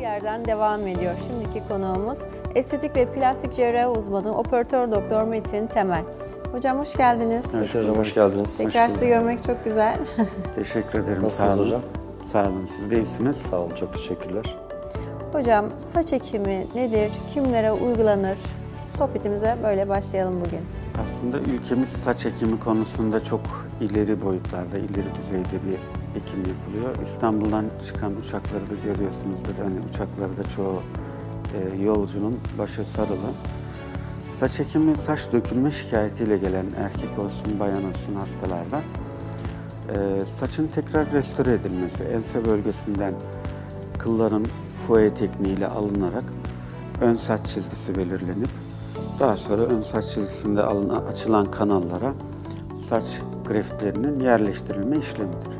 yerden devam ediyor. Şimdiki konuğumuz estetik ve plastik cerrahi uzmanı operatör doktor Metin Temel. Hocam hoş geldiniz. Evet hocam hoş geldiniz. Tekrar sizi görmek çok güzel. Teşekkür ederim. Nasılsınız sağ olun. hocam? Sağ olun. Siz de iyisiniz. Sağ olun çok teşekkürler. Hocam saç ekimi nedir? Kimlere uygulanır? Sohbetimize böyle başlayalım bugün. Aslında ülkemiz saç ekimi konusunda çok ileri boyutlarda, ileri düzeyde bir ekim yapılıyor. İstanbul'dan çıkan uçakları da görüyorsunuzdur. Hani uçaklarda çoğu e, yolcunun başı sarılı. Saç ekimi, saç dökülme şikayetiyle gelen erkek olsun, bayan olsun hastalarda e, saçın tekrar restore edilmesi, ense bölgesinden kılların fuye tekniğiyle alınarak ön saç çizgisi belirlenip daha sonra ön saç çizgisinde açılan kanallara saç greftlerinin yerleştirilme işlemidir.